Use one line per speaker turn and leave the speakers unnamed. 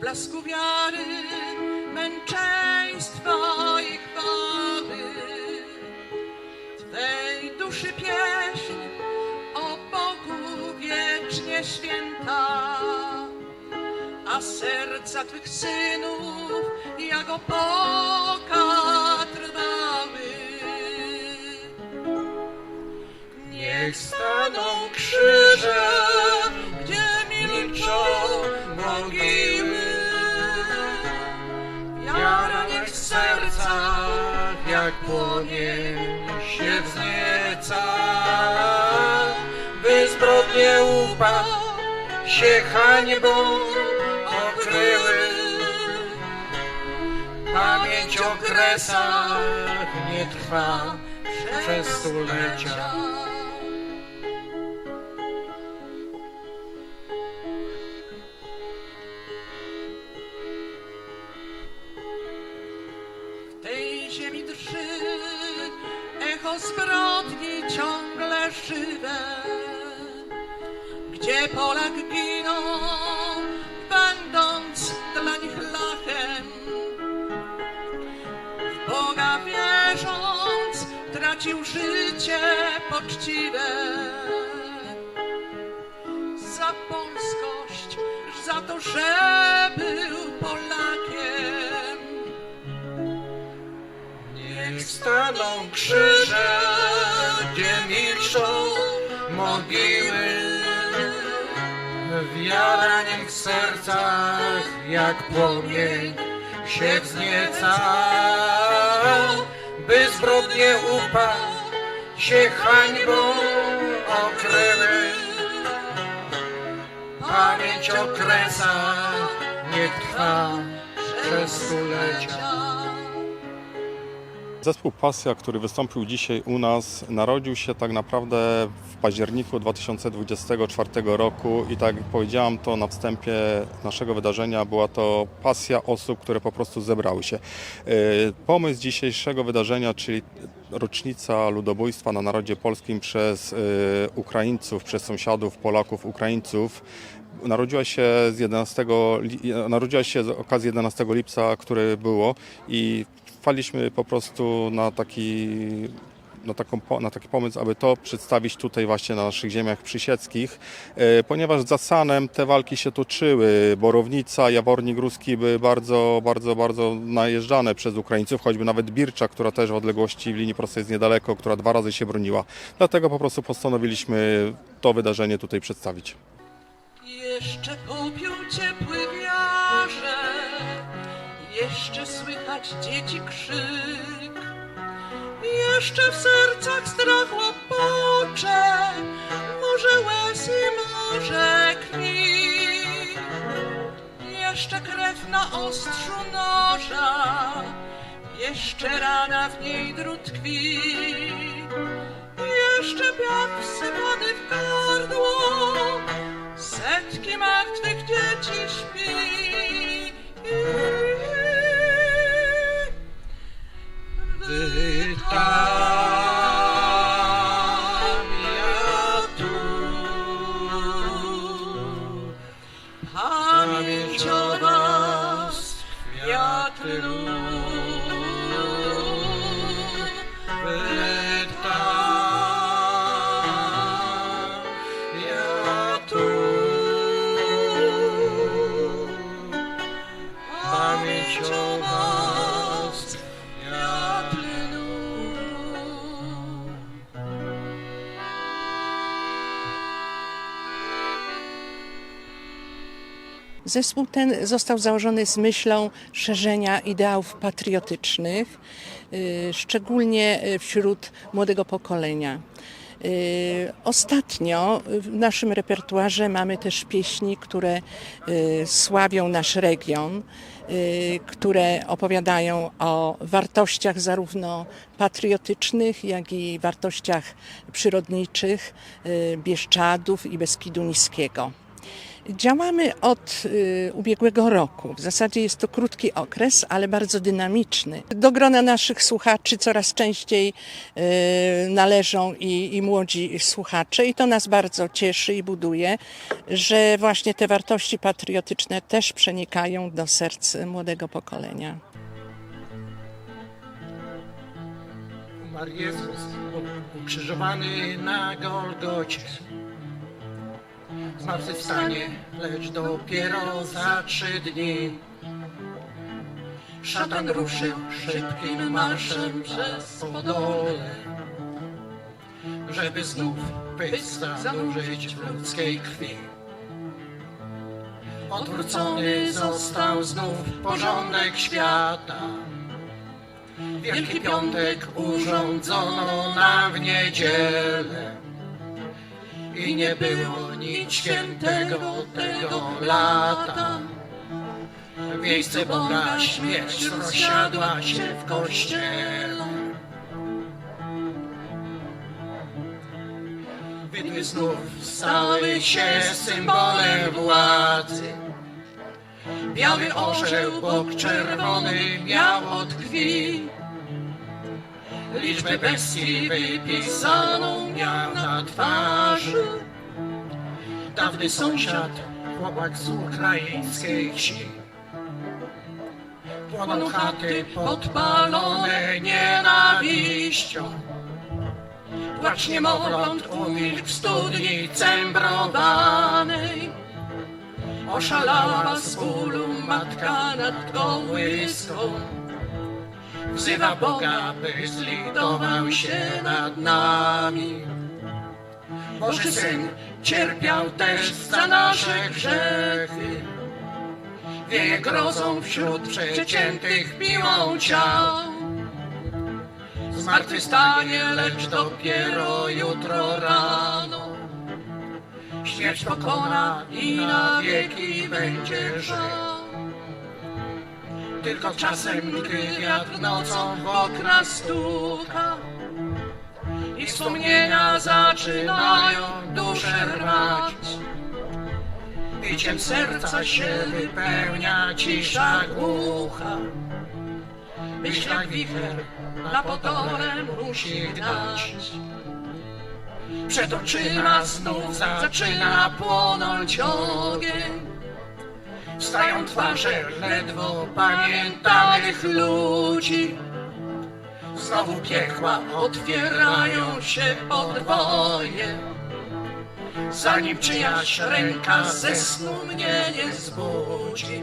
blasku wiary, męczeństwa i chwały. Twej duszy pieśń o Bogu wiecznie święta, a serca Twych synów jak opoka trwały. Niech staną krzyże, jak płomień się wznieca, by zbrodnie upadł się hańbą okryły. Pamięć o kresach nie trwa przez stulecia. Ziemi drży echo zbrodni ciągle żywe, gdzie Polak ginął, będąc dla nich lachem. W Boga wierząc, tracił życie poczciwe. Za polskość, za to, że staną krzyże, gdzie milczą mogiły. Wiara niech w sercach jak płomień się wznieca, by zbrodnie upadł się hańbą okryły. Pamięć o kresach niech trwa przez stulecia.
Zespół Pasja, który wystąpił dzisiaj u nas, narodził się tak naprawdę w październiku 2024 roku i tak jak powiedziałam to na wstępie naszego wydarzenia, była to pasja osób, które po prostu zebrały się. Yy, Pomysł dzisiejszego wydarzenia, czyli rocznica ludobójstwa na narodzie polskim przez yy, Ukraińców, przez sąsiadów, Polaków, Ukraińców, Narodziła się z 11, li- narodziła się z okazji 11 lipca, które było i wpadliśmy po prostu na taki, na, taką, na taki pomysł, aby to przedstawić tutaj właśnie na naszych ziemiach przysieckich, e, ponieważ za Sanem te walki się toczyły. Borownica, Jawornik Ruski były bardzo, bardzo, bardzo najeżdżane przez Ukraińców, choćby nawet Bircza, która też w odległości w linii prostej jest niedaleko, która dwa razy się broniła. Dlatego po prostu postanowiliśmy to wydarzenie tutaj przedstawić.
Jeszcze kupił ciepły wiarze, jeszcze słychać dzieci krzyk, jeszcze w sercach strach łopocze, może łez i może krwi. Jeszcze krew na ostrzu noża, jeszcze rana w niej drut tkwi. Jeszcze piach wsypany w gardło, setki martwych dzieci śpi. afternoon.
Zespół ten został założony z myślą szerzenia ideałów patriotycznych, y, szczególnie y, wśród młodego pokolenia. Y, Ostatnio w naszym repertuarze mamy też pieśni, które sławią nasz region, które opowiadają o wartościach zarówno patriotycznych, jak i wartościach przyrodniczych Bieszczadów i Beskidu Niskiego. Działamy od y, ubiegłego roku. W zasadzie jest to krótki okres, ale bardzo dynamiczny. Do grona naszych słuchaczy coraz częściej y, należą i, i młodzi słuchacze, i to nas bardzo cieszy i buduje, że właśnie te wartości patriotyczne też przenikają do serc młodego pokolenia.
Umarł Jezus ukrzyżowany na Golgocie. Zmartwychwstanie, lecz dopiero za trzy dni. Szatan ruszył szybkim marszem przez Podole, żeby znów pysk zanurzyć w ludzkiej krwi. Odwrócony został znów porządek świata. Wielki Piątek urządzono nam w niedzielę i nie było nic świętego tego lata. Miejsce Boga śmierć rozsiadła się w kościele. Widły znów stały się symbolem władzy. Biały orzeł, bok czerwony miał od krwi. Liczbę bestii wypisaną miał na twarzy. Dawny sąsiad, chłopak z ukraińskiej wsi. Płoną chaty podpalone nienawiścią. Płacz niemowląt umilkł w studni cembrowanej. Oszalała z bólu matka nad kołyską. Wzywa Boga, by zlitował się nad nami. Boży Syn cierpiał też za nasze grzechy. Wieje grozą wśród przeciętych miłą ciał. Zmartwychwstanie, lecz dopiero jutro rano. Śmierć pokona i na wieki będzie żał. Tylko czasem, gdy wiatr nocą w okna stuka i wspomnienia zaczynają duszę rwać. Biciem serca się wypełnia cisza głucha. Myśl jak wicher na potorem musi gnać. Przed oczyma znów zaczyna płonąć ogień. Wstają twarze ledwo pamiętanych ludzi. Znowu piekła otwierają się podwoje. Zanim czyjaś ręka ze snu mnie nie zbudzi.